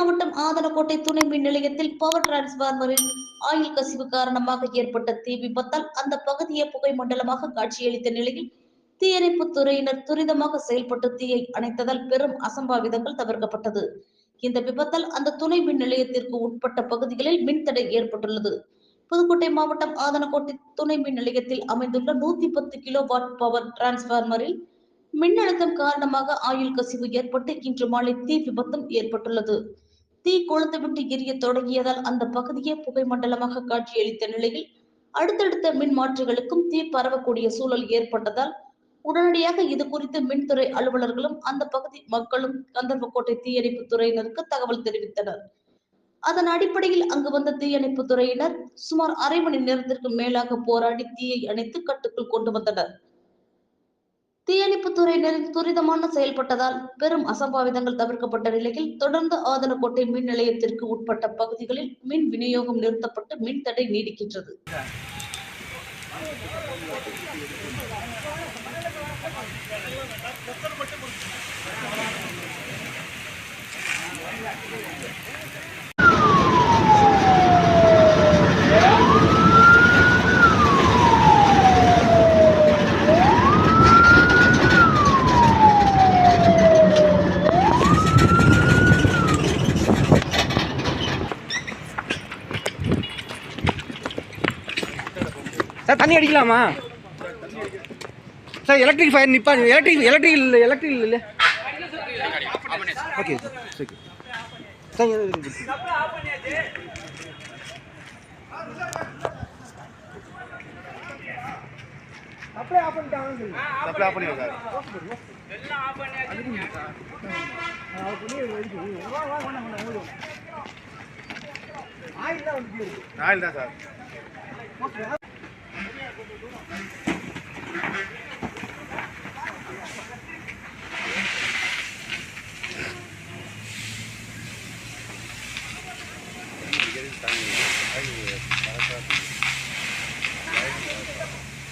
மாவட்டம் ஆதனக்கோட்டை துணை மின் நிலையத்தில் பவர் டிரான்ஸ்பார்மரில் ஆயில் கசிவு காரணமாக ஏற்பட்ட தீ விபத்தால் அந்த பகுதியை புகை மண்டலமாக காட்சியளித்த நிலையில் தீயணைப்பு துறையினர் துரிதமாக செயல்பட்டு தீயை அணைத்ததால் பெரும் அசம்பாவிதங்கள் தவிர்க்கப்பட்டது. இந்த விபத்தால் அந்த துணை மின் நிலையத்திற்கு உட்பட்ட பகுதிகளில் மின்தடை ஏற்பட்டுள்ளது. புதுக்கோட்டை மாவட்டம் ஆதனக்கோட்டை துணை மின் நிலையத்தில் அமைந்துள்ள நூத்தி பத்து கிலோ வாட் பவர் டிரான்ஸ்பார்மரில் மின்னழுத்தம் காரணமாக ஆயுள் கசிவு ஏற்பட்டு இன்று மாலை தீ விபத்தும் ஏற்பட்டுள்ளது. தீ கொழுந்துவிட்டு எரிய தொடங்கியதால் அந்த பகுதியே புகை மண்டலமாக காட்சியளித்த நிலையில் அடுத்தடுத்த மின் மாற்றிகளுக்கும் தீ பரவக்கூடிய சூழல் ஏற்பட்டதால் உடனடியாக இது குறித்து மின்துறை அலுவலர்களும் அந்த பகுதி மக்களும் கந்தர்வக்கோட்டை தீயணைப்பு துறையினருக்கு தகவல் தெரிவித்தனர். அதன் அடிப்படையில் அங்கு வந்த தீயணைப்பு துறையினர் சுமார் அரை மணி நேரத்திற்கு மேலாக போராடி தீயை அணைத்து கட்டுக்குள் கொண்டு வந்தனர். தீயணைப்பு துறையினரின் துரிதமான செயல்பட்டதால் பெரும் அசம்பாவிதங்கள் தவிர்க்கப்பட்ட நிலையில் தொடர்ந்து ஆதனக்கோட்டை மின் நிலையத்திற்கு உட்பட்ட பகுதிகளில் மின் விநியோகம் நிறுத்தப்பட்டு மின் தடை நீடிக்கின்றது. சார் தண்ணி அடிக்கலாமா? சார் எலக்ட்ரிக் ஃபயர் நிப்பா எலக்ட்ரிக் எலக்ட்ரிக் இல்லை எலக்ட்ரிக் இல்லை. Okay sir okay sir off பண்ணிடுங்க ஆயில் தான் சார்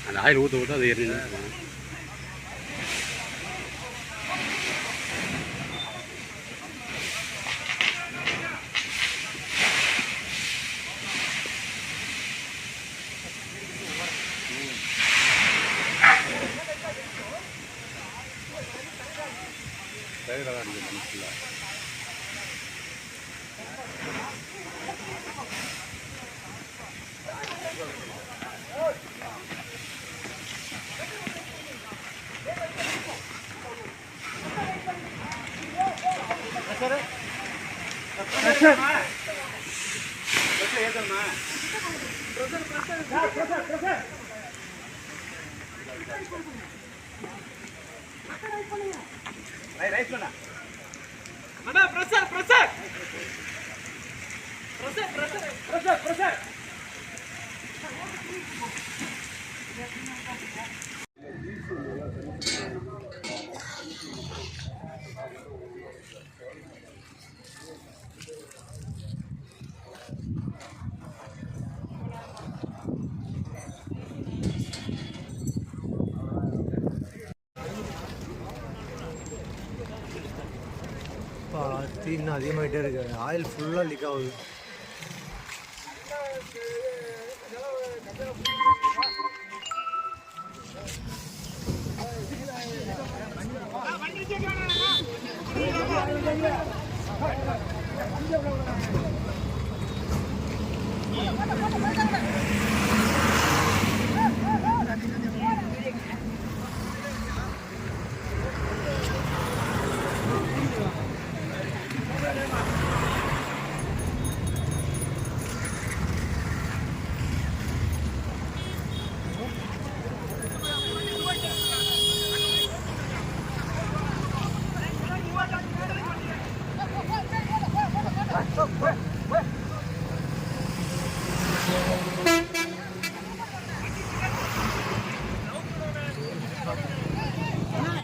அந்த ஆயில் ஊற்ற ஊற்ற அது തയ്യാറാണ് മനസ്സിലായി പ്രസർ പ്രസർ പ്രസർ പ്രസർ ಪ್ರಸರ್ எரிஞ்சு சைடில் தான் அடிக்கும் தண்ணி ஃபுல்லாக தீ இன்னும் அதிகமாகிட்டே இருக்கு ஆயில் ஃபுல்லாக லீக் ஆகுது